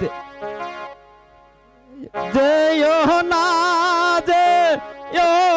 છે. જયો ના જે યો